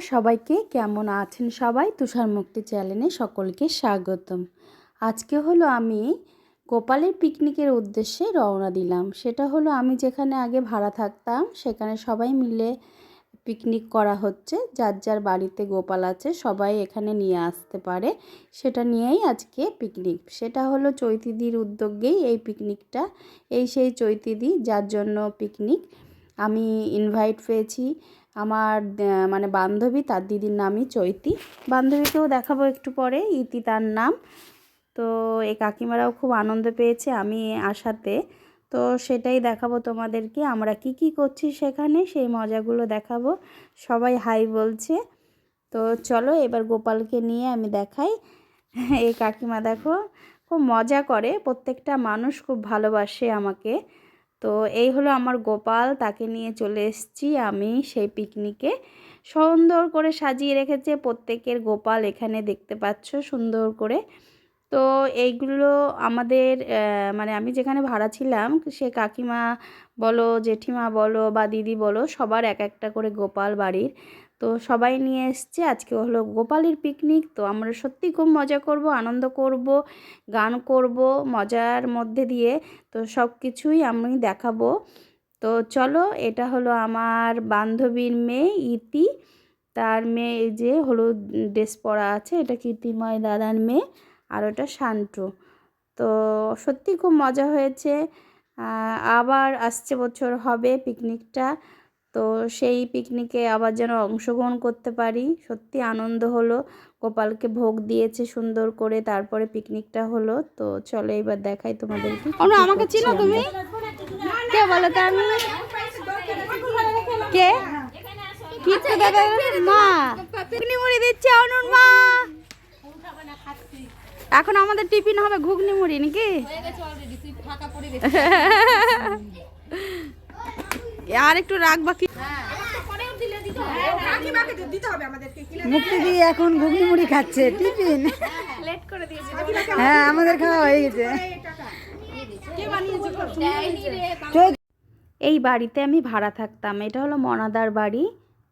সবাইকে। কেমন আছেন সবাই? তুষার মুক্তি চ্যানেলে সকলকে স্বাগতম। আজকে হলো আমি গোপালের পিকনিকের উদ্দেশ্যে রওনা দিলাম। সেটা হলো আমি যেখানে আগে ভাড়া থাকতাম, সেখানে সবাই মিলে পিকনিক করা হচ্ছে। যার যার বাড়িতে গোপাল আছে, সবাই এখানে নিয়ে আসতে পারে। সেটা নিয়েই আজকে পিকনিক। সেটা হলো চৈতিদির উদ্যোগেই এই পিকনিকটা, এই সেই চৈতিদি যার জন্য পিকনিক। আমি ইনভাইট পেয়েছি। আমার মানে বান্ধবী, তার দিদির নামই চৈতি। বান্ধবীকেও দেখাবো একটু পরে, ইতি তার নাম। তো এই কাকিমারাও খুব আনন্দ পেয়েছে আমি আসাতে তো সেটাই দেখাবো তোমাদেরকে, আমরা কি কি করছি সেখানে, সেই মজাগুলো দেখাবো। সবাই হাই বলছে। তো চলো এবার গোপালকে নিয়ে আমি দেখাই। এই কাকিমা দেখো, খুব মজা করে, প্রত্যেকটা মানুষ খুব ভালোবাসে আমাকে। তো এই হলো আমার গোপাল, তাকে নিয়ে চলে এসেছি আমি সেই পিকনিকে। সুন্দর করে সাজিয়ে রেখেছে প্রত্যেকের গোপাল এখানে দেখতে পাচ্ছ সুন্দর করে। তো এইগুলো আমাদের মানে আমি যেখানে ভাড়া ছিলাম, সে কাকিমা বলো, জেঠিমা বলো বা দিদি বলো সবার এক একটা করে গোপাল বাড়ির। তো সবাই নিয়ে এসছে। আজকে হলো গোপালের পিকনিক তো আমরা সত্যি খুব মজা করব, আনন্দ করব, গান করব, মজার মধ্যে দিয়ে, তো সব কিছুই আমি দেখাবো। তো চলো, এটা হলো আমার বান্ধবীর মেয়ে ইতি। তার মেয়ে যে হলুদ ড্রেস পরা আছে, এটা কীর্তিময় দাদার মেয়ে আর ওটা শান্ত। তো সত্যি খুব মজা হয়েছে। আবার আসছে বছর হবে পিকনিকটা তো সেই পিকনিকে আবার যেন অংশগ্রহণ করতে পারি। সত্যি আনন্দ হলো। গোপালকে ভোগ দিয়েছে সুন্দর করে তারপরে পিকনিকটা হলো। তো চলো এবার দেখাই তোমাদেরকে আমাকে চিনো তুমি? কে বলো তো আমি? কে? দাদা মা। ঘুগনি মুড়ি দিচ্ছে অনুর মা। এখন আমাদের টিফিন হবে ঘুগনি মুড়ি নাকি আর একটু রাখ বাকি। মুক্তি দিয়ে এখন ঘুগনি মুড়ি খাচ্ছে টিফিন। হ্যাঁ আমাদের খাওয়া হয়ে গেছে। এই বাড়িতে আমি ভাড়া থাকতাম এটা হলো মনাদার বাড়ি।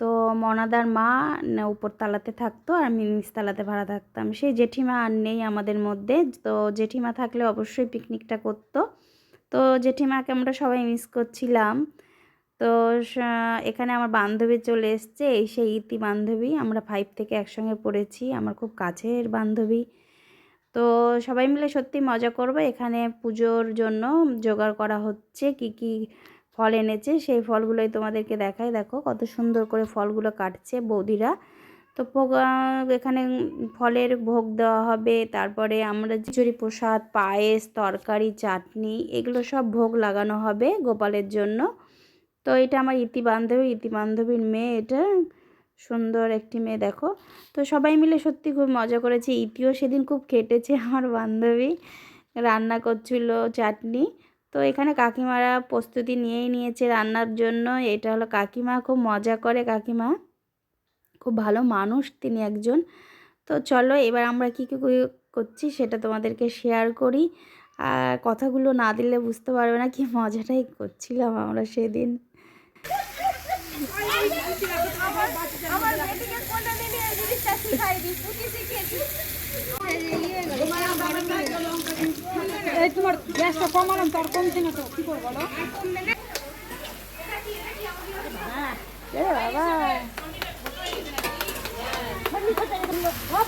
তো মনাদার মা না উপরতলাতে থাকতো আর আমি নিচতলাতে ভাড়া থাকতাম। সেই জেঠিমা আর নেই আমাদের মধ্যে তো জেঠিমা থাকলে অবশ্যই পিকনিকটা করতো। তো জেঠিমাকে আমরা সবাই মিস করছিলাম। তো এখানে আমার বান্ধবী চলে এসছে। এই সেই ইতি বান্ধবী। আমরা ফাইভ থেকে একসঙ্গে পড়েছি। আমার খুব কাছের বান্ধবী। তো সবাই মিলে সত্যি মজা করব। এখানে পুজোর জন্য জোগাড় করা হচ্ছে। কি কি ফল এনেছে? সেই ফলগুলোই তোমাদেরকে দেখাই। দেখো কত সুন্দর করে ফলগুলো কাটছে বৌদিরা। তো এখানে ফলের ভোগ দেওয়া হবে। তারপরে আমরা খিচুড়ি প্রসাদ, পায়েস, তরকারি, চাটনি, এগুলো সব ভোগ লাগানো হবে গোপালের জন্য। তো এটা আমার ইতি বান্ধবী ইতি বান্ধবীর মেয়ে এটা। সুন্দর একটি মেয়ে, দেখো। তো সবাই মিলে সত্যি খুব মজা করেছে। ইতিও সেদিন খুব খেটেছে আমার বান্ধবী। রান্না করছিল চাটনি। তো এখানে কাকিমারা প্রস্তুতি নিয়েই নিয়েছে রান্নার জন্য। এটা হলো কাকিমা, খুব মজা করে কাকিমা। খুব ভালো মানুষ তিনি একজন। তো চলো এবার আমরা কী কী করছি সেটা তোমাদেরকে শেয়ার করি। আর কথাগুলো না দিলে বুঝতে পারবে না কি মজাটাই করছিলাম আমরা সেদিন। তোমার গ্যাসটা কমালাম, তো আর কমছে না তো। কি করব বাবা।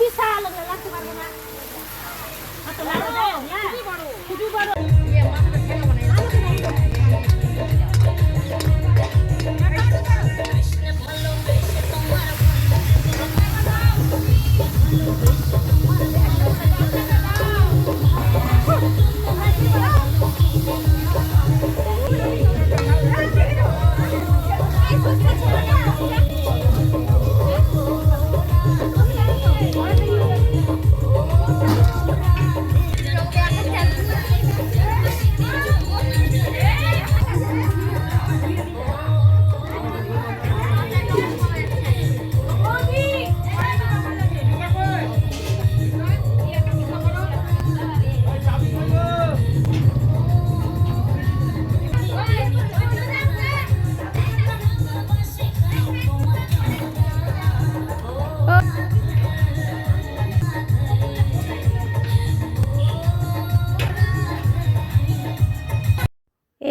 বিশাল লাগতে পারব না। হ্যাঁ। খুবই বড় খুবই বড়।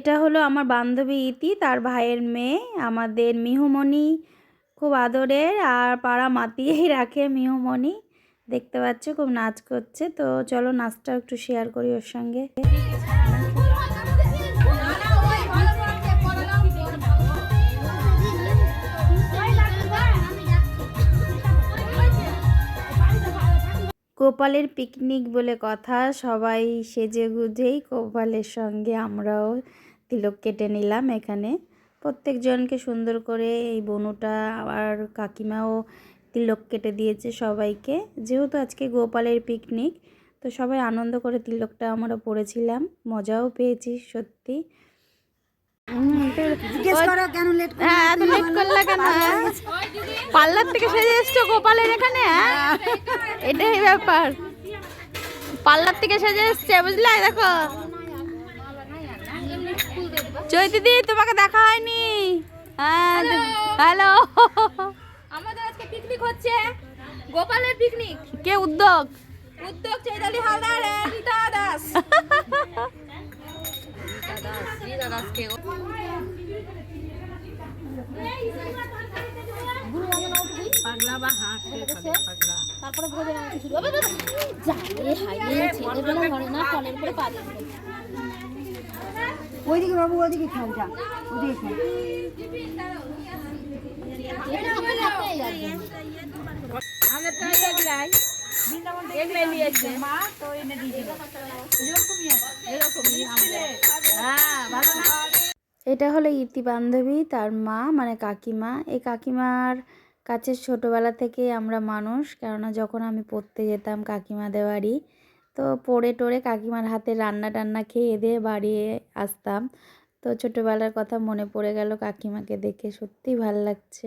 এটা হলো আমার বান্ধবী ইতি, তার ভাইয়ের মেয়ে, আমাদের মিহুমণি খুব আদরের, আর পাড়া মাতিয়েই রাখে মিহুমণি। দেখতে পাচ্ছ খুব নাচ করছে, তো চলো নাচটা একটু শেয়ার করি ওর সঙ্গে। গোপালের পিকনিক বলে কথা, সবাই সেজে গুজেই গোপালের সঙ্গে আমরাও তিলক কেটে নিলাম এখানে। প্রত্যেকজনকে সুন্দর করে এই বনুটা আর কাকিমাও তিলক কেটে দিয়েছে সবাইকে। যেহেতু আজকে গোপালের পিকনিক তো সবাই আনন্দ করে তিলকটা আমরা পড়েছিলাম। মজাও পেয়েছি সত্যি। কেন হ্যাঁ এত করলে কেন? পার্লার থেকে সেজে এসছো গোপালের এখানে? হ্যাঁ? এটাই ব্যাপার। পার্লার থেকে সেজে এসছে বুঝলে? দেখো। জয় দিদি তোমাকে দেখা হয়নি। হ্যাঁ হ্যালো। আমাদের আজকে পিকনিক হচ্ছে। গোপালের পিকনিক কে উদ্যোগ? উদ্যোগ চৈতালি হালদার রীতা দাস। ওইদিকে বাবু, ওইদিকে খেল, যা। ওইদিকে খেল। এটা হলো ইতি বান্ধবী, তার মা মানে কাকিমা। এই কাকিমার কাছে ছোটোবেলা থেকে আমরা মানুষ, কেননা যখন আমি পড়তে যেতাম কাকিমাদের বাড়ি তো পড়ে টোড়ে কাকিমার হাতে রান্না টান্না খেয়ে দিয়ে বাড়িয়ে আসতাম। তো ছোটোবেলার কথা মনে পড়ে গেল কাকিমাকে দেখে সত্যি ভালো লাগছে।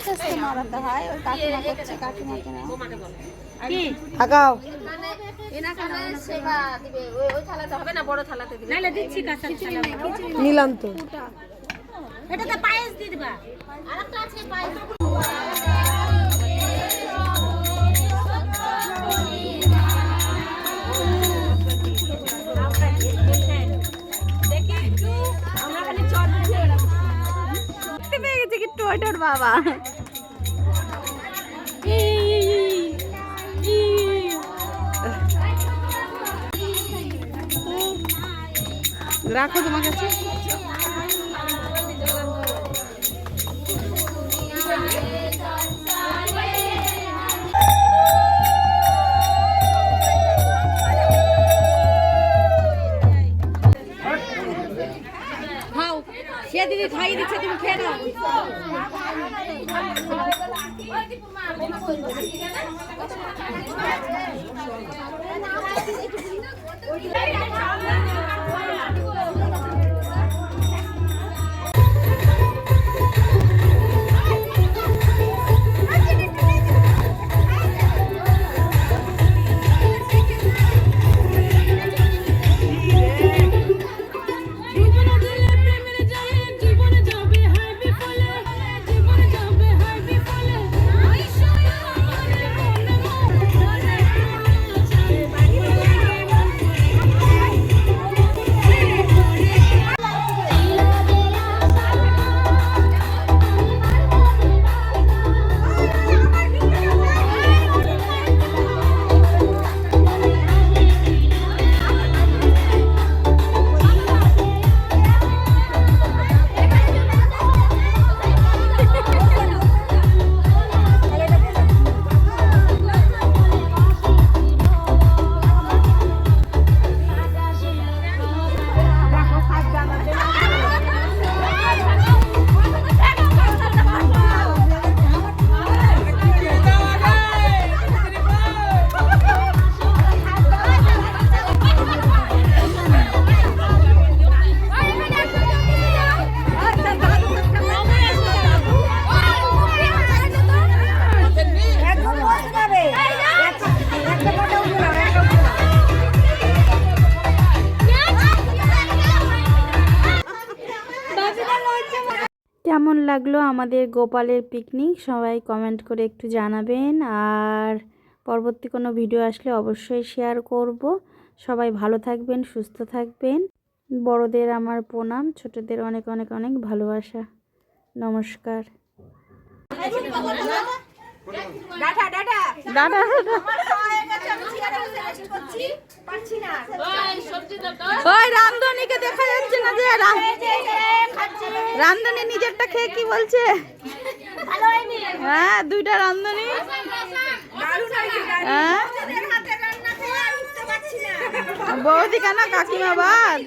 আস্তে আস্তে মারাতে হয় ওই কাকিমা করছে কাকিমাকে না থাকাও নিলাম তো। দেখতে পেয়ে গেছে কি টোটোর বাবা। রাখো তোমার কাছে আমাদের গোপালের পিকনিক সবাই কমেন্ট করে একটু জানাবেন। আর পরবর্তী কোনো ভিডিও আসলে অবশ্যই শেয়ার করব। সবাই ভালো থাকবেন সুস্থ থাকবেন। বড়দের আমার প্রণাম ছোটদের অনেক অনেক অনেক ভালোবাসা। নমস্কার। দাদা দাদা। ওই রামধনীকে দেখা যাচ্ছে না যে রামধনী নিজেরটা খেয়ে কি বলছে? হ্যাঁ দুইটা রান্ধনি হ্যাঁ? বৌদি কেন কাকিমা বাদ